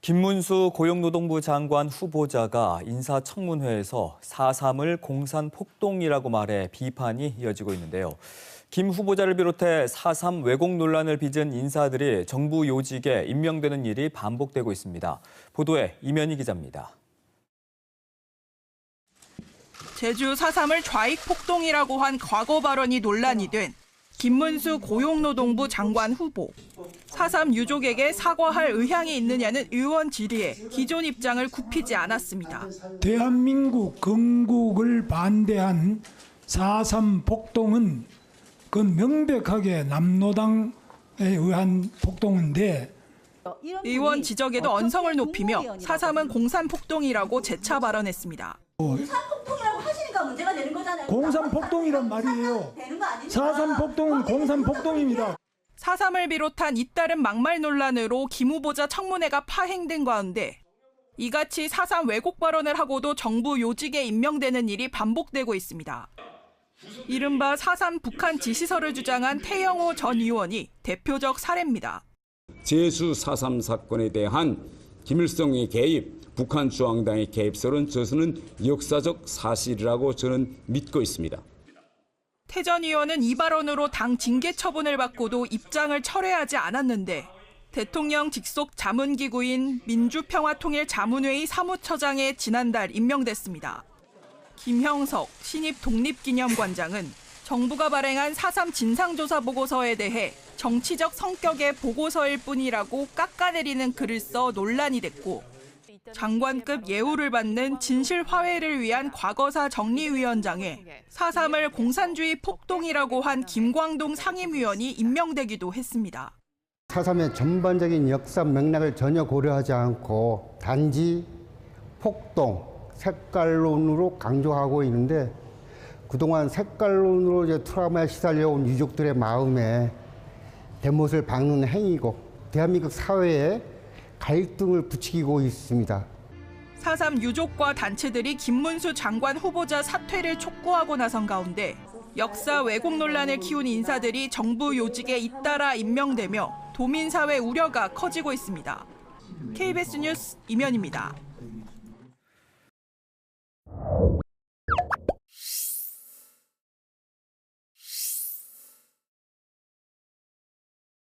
김문수 고용노동부 장관 후보자가 인사청문회에서 4.3을 공산 폭동이라고 말해 비판이 이어지고 있는데요. 김 후보자를 비롯해 4.3 왜곡 논란을 빚은 인사들이 정부 요직에 임명되는 일이 반복되고 있습니다. 보도에 이면희 기자입니다. 제주 4.3을 좌익 폭동이라고 한 과거 발언이 논란이 된 김문수 고용노동부 장관 후보. 4.3 유족에게 사과할 의향이 있느냐는 의원 질의에 기존 입장을 굽히지 않았습니다. 대한민국 건국을 반대한 4.3 폭동은 그 명백하게 남노당에 의한 폭동인데 의원 지적에도 언성을 높이며 4.3은 공산폭동이라고 재차 발언했습니다. 공산폭동이라고 하시니까 문제가 되는 거잖아요. 공산폭동이란 말이에요. 되는 거 아닙니까? 4.3 폭동은 공산폭동입니다. 4.3을 비롯한 잇따른 막말 논란으로 김 후보자 청문회가 파행된 가운데 이같이 4.3 왜곡 발언을 하고도 정부 요직에 임명되는 일이 반복되고 있습니다. 이른바 4.3 북한 지시서를 주장한 태영호 전 의원이 대표적 사례입니다. 제수 4.3 사건에 대한 김일성의 개입, 북한 중앙당의 개입설은 저서는 역사적 사실이라고 저는 믿고 있습니다. 태전 의원은 이 발언으로 당 징계 처분을 받고도 입장을 철회하지 않았는데 대통령 직속 자문기구인 민주평화통일자문회의 사무처장에 지난달 임명됐습니다. 김형석 신입 독립기념관장은 정부가 발행한 4.3 진상조사 보고서에 대해 정치적 성격의 보고서일 뿐이라고 깎아내리는 글을 써 논란이 됐고 장관급 예우를 받는 진실 화해를 위한 과거사 정리위원장에 4.3을 공산주의 폭동이라고 한 김광동 상임위원이 임명되기도 했습니다. 4.3의 전반적인 역사 맥락을 전혀 고려하지 않고 단지 폭동, 색깔론으로 강조하고 있는데 그동안 색깔론으로 이제 트라우마에 시달려온 유족들의 마음에 대못을 박는 행위고 대한민국 사회에 갈등을 부추기고 있습니다. 4.3 유족과 단체들이 김문수 장관 후보자 사퇴를 촉구하고 나선 가운데 역사 왜곡 논란을 키운 인사들이 정부 요직에 잇따라 임명되며 도민사회 우려가 커지고 있습니다. KBS 뉴스 이면입니다.